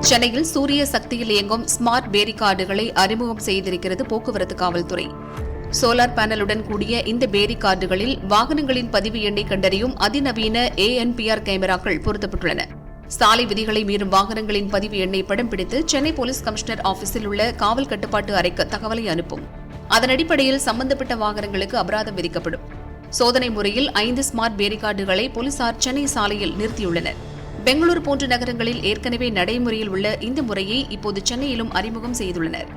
சென்னையில் சூரிய சக்தியில் இயங்கும் ஸ்மார்ட் பேரிகார்டுகளை அறிமுகம் செய்திருக்கிறது போக்குவரத்து காவல்துறை. சோலார் பேனலுடன் கூடிய இந்த பேரிகார்டுகளில் வாகனங்களின் பதிவு எண்ணை கண்டறியும் அதிநவீன ஏஎன்பிஆர் கேமராக்கள் பொருத்தப்பட்டுள்ளன. சாலை விதிகளை மீறும் வாகனங்களின் பதிவு எண்ணை படம் பிடித்து சென்னை போலீஸ் கமிஷனர் ஆபீஸில் உள்ள காவல் கட்டுப்பாட்டு அறைக்கு தகவலை அனுப்பும். அதன் அடிப்படையில் சம்பந்தப்பட்ட வாகனங்களுக்கு அபராதம் விதிக்கப்படும். சோதனை முறையில் ஐந்து ஸ்மார்ட் பேரிகார்டுகளை போலீசார் சென்னை சாலையில் நிறுத்தியுள்ளனர். பெங்களூரு போன்ற நகரங்களில் ஏற்கனவே நடைமுறையில் உள்ள இந்த முறையை இப்போது சென்னையிலும் அறிமுகம் செய்துள்ளனர்.